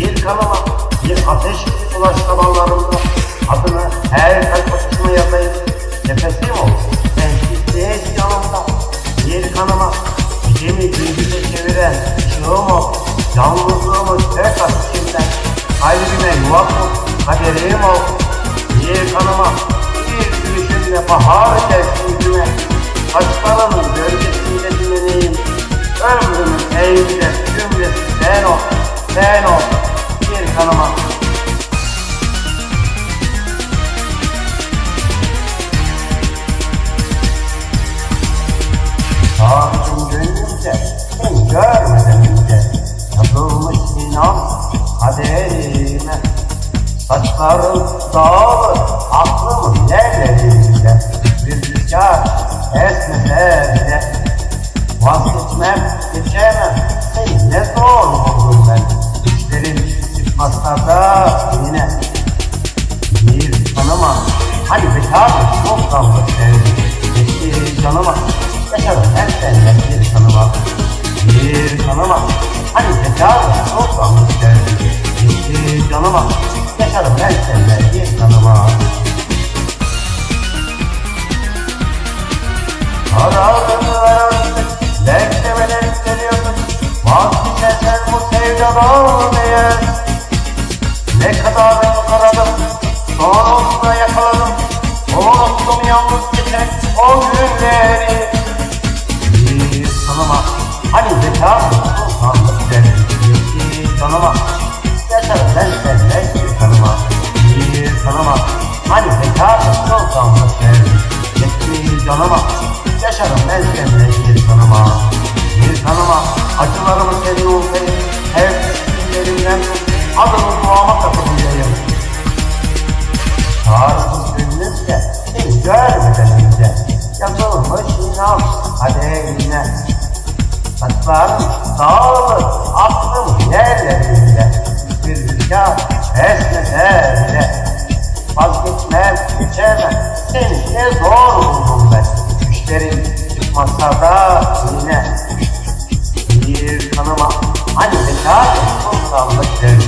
Bir kanıma, bir ateş ulaş damarlarımda. Adını her kalp atışıma yazayım. Nefesim ol, sensiz yanımda. Bir kanıma, gecemi gündüze çeviren ışığım ol. Yalnızlığımı dört at içimden. Kalbime yuva kur, kaderim ol. Bir kanıma, bir gülüşünle bahar gelsin güme. Saçlarının gölgesinde dinleneyim. Ömrümün eğimde kaderime Saçların dağılır, aklımın yerlerinde Bir rüzgar esmese bile Vazgeçmem, geçemem, seni ne zor buldum ben. Düşlerim çıkmazsa da yine bir tanıma Hani bekar çok damla sevdim Bir tanıma Yaşarım her senden bir tanıma Bir tanıma ne kadar aradım, sonunda yakaladım. Unuttum yalnız geçen o günleri. Bir tanıma, hani bekar sultanlık derim. Bir tanıma, yaşarım ben seninle bir tanıma. Bir tanıma, hani bekar sultanlık derim. Bir tanıma, yaşarım ben seninle bir tanıma. Bir tanıma, acılarımı senin olsaydı, hep önce, yazılmış inan kaderine. Saçlarım dağılır, aklım yerlerinde, bir rüzgar esmese bile. Vazgeçmem, geçemem, seni ne zor buldum ben. Düşlerim çıkmasa da yine bir tanıma Hani bekar sultanlık derdi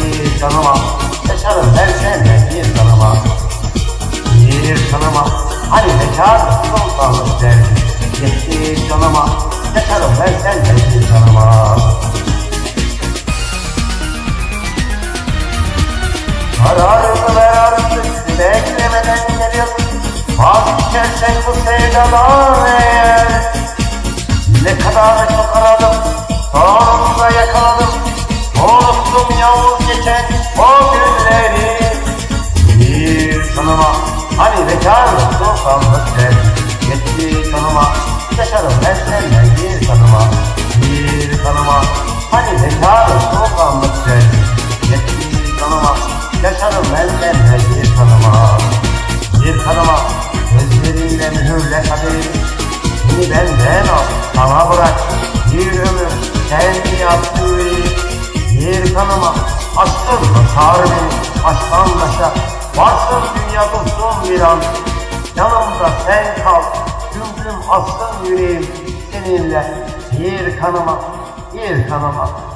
Bir tanıma Yaşarım ben seninle Bir sultanlık derdi Bir tanıma Yaşarım ben seninle bir tanıma Kararını ver artık beklemeden geliyorsun Vazgeçersen bu sevdadan eğer ne kadar çok aradım, sonunda yakaladım. Unuttum yalnız geçen o günleri. Bir tanıma, hani bekar sultanlık der. Yetti tanıma, yaşarım ben seninle bir tanıma. Bir tanıma, hani bekar sultanlık der. Yetti tanıma, yaşarım ben seninle bir tanıma. Bir tanıma, gözlerinle mühürle kaderim. Seni benden al, sana bırak Bir ömür sen yaptın Bir kanıma aşkınla sar beni Aşktan başa varsın dünya dursun bir an Yanımda sen kal tüm aslın yüreğim seninle. Bir kanıma, bir kanıma